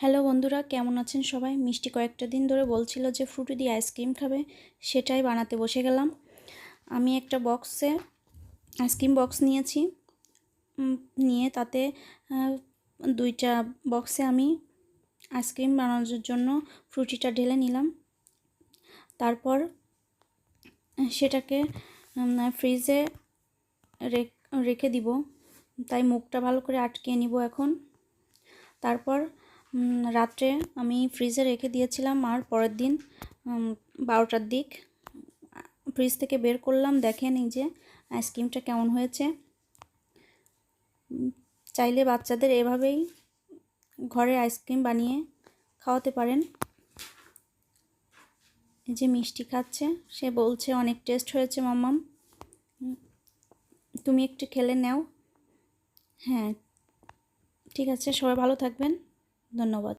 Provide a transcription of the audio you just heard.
Hello বন্ধুরা, কেমন আছেন সবাই? মিষ্টি কয়েকটা দিন ধরে বলছিল যে ফ্রুটি দিয়ে আইসক্রিম খাবে, সেটাই বানাতে বসে গেলাম। আমি একটা বক্সে আইসক্রিম বক্স নিয়েছি। নিয়ে তাতে দুইটা বক্সে আমি আইসক্রিম বানানোর জন্য ফ্রুটিটা ঢেলে নিলাম। তারপর, সেটাকে ফ্রিজে রেখ- দিব। তাই মুখটা ভালো করে আটকে নিব এখন। তারপর রাত্রে আমি ফ্রিজে রেখে দিয়েছিলাম আর পরের দিন বারোটার দিক ফ্রিজ থেকে বের করলাম, দেখেন এই যে আইসক্রিমটা কেমন হয়েছে। চাইলে বাচ্চাদের এভাবেই ঘরে আইসক্রিম বানিয়ে খাওয়াতে পারেন। এই যে মিষ্টি খাচ্ছে, সে বলছে, অনেক টেস্ট হয়েছে, মাম্মাম। তুমি একটু খেলে নাও। হ্যাঁ ঠিক আছে, সবাই ভালো থাকবেন, ধন্যবাদ।